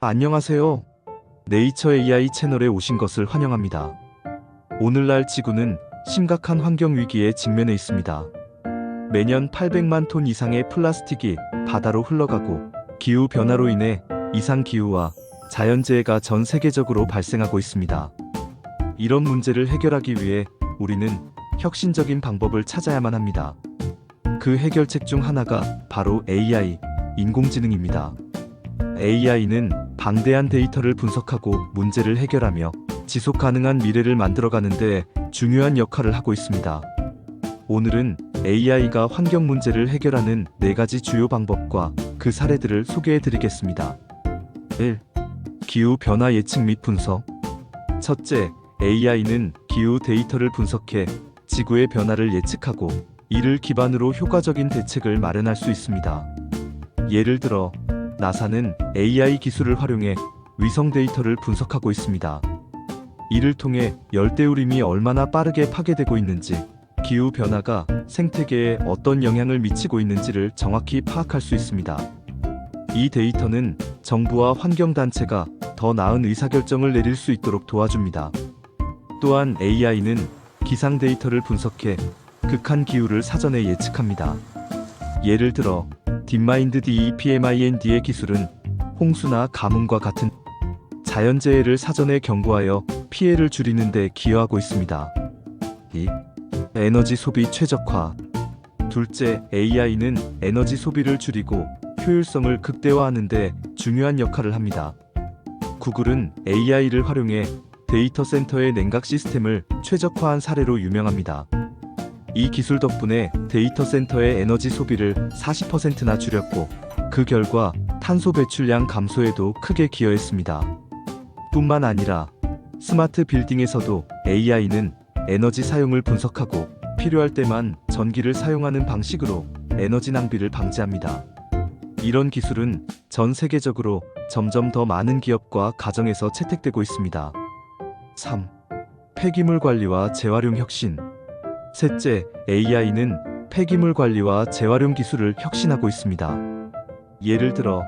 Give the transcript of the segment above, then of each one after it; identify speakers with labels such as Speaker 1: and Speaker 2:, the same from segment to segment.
Speaker 1: 안녕하세요. 네이처 AI 채널에 오신 것을 환영합니다. 오늘날 지구는 심각한 환경 위기에 직면해 있습니다. 매년 800만 톤 이상의 플라스틱이 바다로 흘러가고 기후 변화로 인해 이상 기후와 자연재해가 전 세계적으로 발생하고 있습니다. 이런 문제를 해결하기 위해 우리는 혁신적인 방법을 찾아야만 합니다. 그 해결책 중 하나가 바로 AI, 인공지능입니다. AI는 방대한 데이터를 분석하고 문제를 해결하며 지속 가능한 미래를 만들어가는데 중요한 역할을 하고 있습니다. 오늘은 AI가 환경 문제를 해결하는 네 가지 주요 방법과 그 사례들을 소개해 드리겠습니다. 1. 기후 변화 예측 및 분석. 첫째, AI는 기후 데이터를 분석해 지구의 변화를 예측하고 이를 기반으로 효과적인 대책을 마련할 수 있습니다. 예를 들어, 나사는 AI 기술을 활용해 위성 데이터를 분석하고 있습니다. 이를 통해 열대우림이 얼마나 빠르게 파괴되고 있는지, 기후 변화가 생태계에 어떤 영향을 미치고 있는지를 정확히 파악할 수 있습니다. 이 데이터는 정부와 환경단체가 더 나은 의사결정을 내릴 수 있도록 도와줍니다. 또한 AI는 기상 데이터를 분석해 극한 기후를 사전에 예측합니다. 예를 들어 딥마인드 DEPMIND의 기술은 홍수나 가뭄과 같은 자연재해를 사전에 경고하여 피해를 줄이는 데 기여하고 있습니다. 2. 에너지 소비 최적화. 둘째, AI는 에너지 소비를 줄이고 효율성을 극대화하는 데 중요한 역할을 합니다. 구글은 AI를 활용해 데이터 센터의 냉각 시스템을 최적화한 사례로 유명합니다. 이 기술 덕분에 데이터 센터의 에너지 소비를 40%나 줄였고 그 결과 탄소 배출량 감소에도 크게 기여했습니다. 뿐만 아니라 스마트 빌딩에서도 AI는 에너지 사용을 분석하고 필요할 때만 전기를 사용하는 방식으로 에너지 낭비를 방지합니다. 이런 기술은 전 세계적으로 점점 더 많은 기업과 가정에서 채택되고 있습니다. 3. 폐기물 관리와 재활용 혁신. 셋째, AI는 폐기물 관리와 재활용 기술을 혁신하고 있습니다. 예를 들어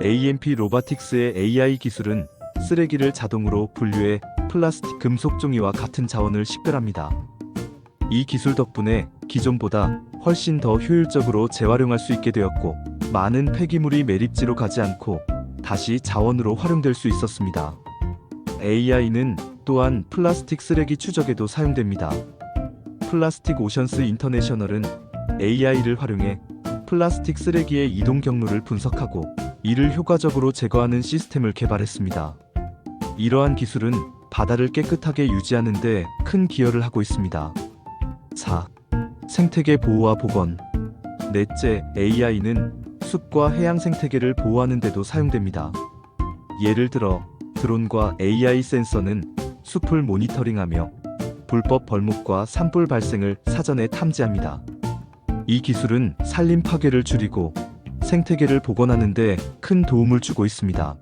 Speaker 1: AMP 로바틱스의 AI 기술은 쓰레기를 자동으로 분류해 플라스틱, 금속 종이와 같은 자원을 식별합니다. 이 기술 덕분에 기존보다 훨씬 더 효율적으로 재활용할 수 있게 되었고 많은 폐기물이 매립지로 가지 않고 다시 자원으로 활용될 수 있었습니다. AI는 또한 플라스틱 쓰레기 추적에도 사용됩니다. 플라스틱 오션스 인터내셔널은 AI를 활용해 플라스틱 쓰레기의 이동 경로를 분석하고 이를 효과적으로 제거하는 시스템을 개발했습니다. 이러한 기술은 바다를 깨끗하게 유지하는 데 큰 기여를 하고 있습니다. 4. 생태계 보호와 복원. 넷째, AI는 숲과 해양 생태계를 보호하는 데도 사용됩니다. 예를 들어 드론과 AI 센서는 숲을 모니터링하며 불법 벌목과 산불 발생을 사전에 탐지합니다. 이 기술은 산림 파괴를 줄이고 생태계를 복원하는 데 큰 도움을 주고 있습니다.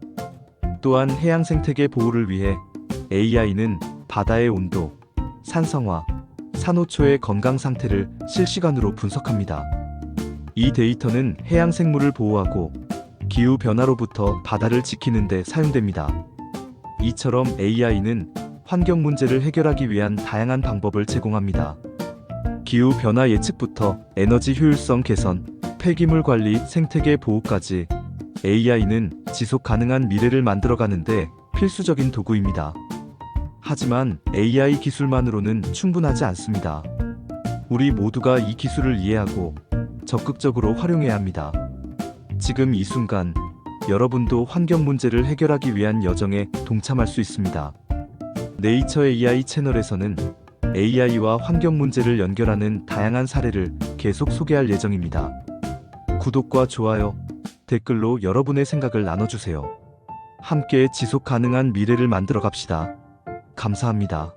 Speaker 1: 또한 해양 생태계 보호를 위해 AI는 바다의 온도, 산성화, 산호초의 건강 상태를 실시간으로 분석합니다. 이 데이터는 해양 생물을 보호하고 기후 변화로부터 바다를 지키는 데 사용됩니다. 이처럼 AI는 환경 문제를 해결하기 위한 다양한 방법을 제공합니다. 기후 변화 예측부터 에너지 효율성 개선, 폐기물 관리, 생태계 보호까지 AI는 지속 가능한 미래를 만들어가는데 필수적인 도구입니다. 하지만 AI 기술만으로는 충분하지 않습니다. 우리 모두가 이 기술을 이해하고 적극적으로 활용해야 합니다. 지금 이 순간 여러분도 환경 문제를 해결하기 위한 여정에 동참할 수 있습니다. 네이처 AI 채널에서는 AI와 환경 문제를 연결하는 다양한 사례를 계속 소개할 예정입니다. 구독과 좋아요, 댓글로 여러분의 생각을 나눠주세요. 함께 지속 가능한 미래를 만들어 갑시다. 감사합니다.